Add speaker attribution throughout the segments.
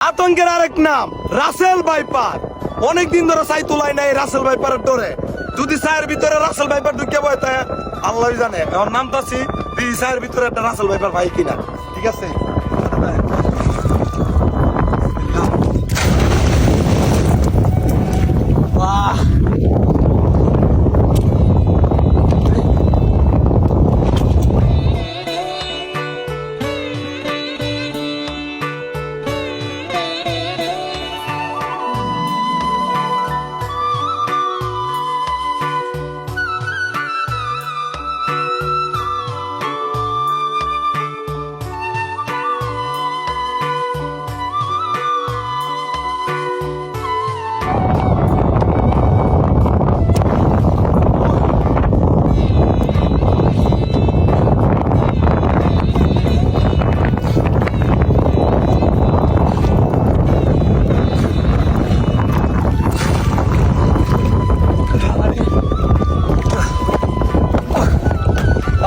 Speaker 1: আতঙ্কের আরেক নাম, রাসেল বাইপার অনেক দিন ধরে সাই তোলাই নাই রাসেল বাইপারের ডরে। যদি সায়ের ভিতরে রাসেল বাইপার ঢুকে বয় তাই আল্লাহ জানে। এখন নাম তো আছি সায়ের ভিতরে একটা রাসেল বাইপার ভাই কিনা। ঠিক আছে?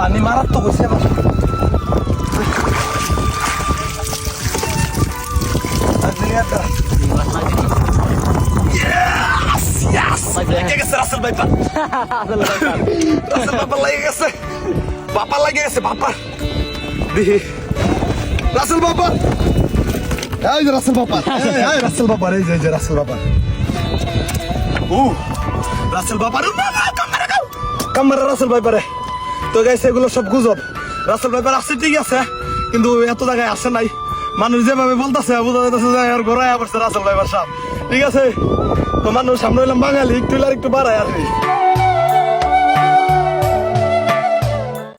Speaker 1: পানি মারাত্মক হয়েছে আমার। বাপা লেগে গেছে, বাপা। দেখি। রাসেল বাবা এই যে রাসেল বাবা এই, রাসেল বাবা এই যে রাসেল বাবা উ রাসেল বাবা রে বাবা কামরা রাসেল ভাইপারে তো গাইছে এগুলো সব গুজব। রাস্তার ভাইপার আসছে, ঠিক আছে, কিন্তু এত জায়গায় আসে নাই। মানুষ যেভাবে বলতেছে, বোঝা যে আর ঘোরায় পড়ছে রাসেল ভাইপার সাপ। ঠিক আছে? তো মানুষ সামনে হইলাম বাঙালি, একটু একটু বাড়ায় আর।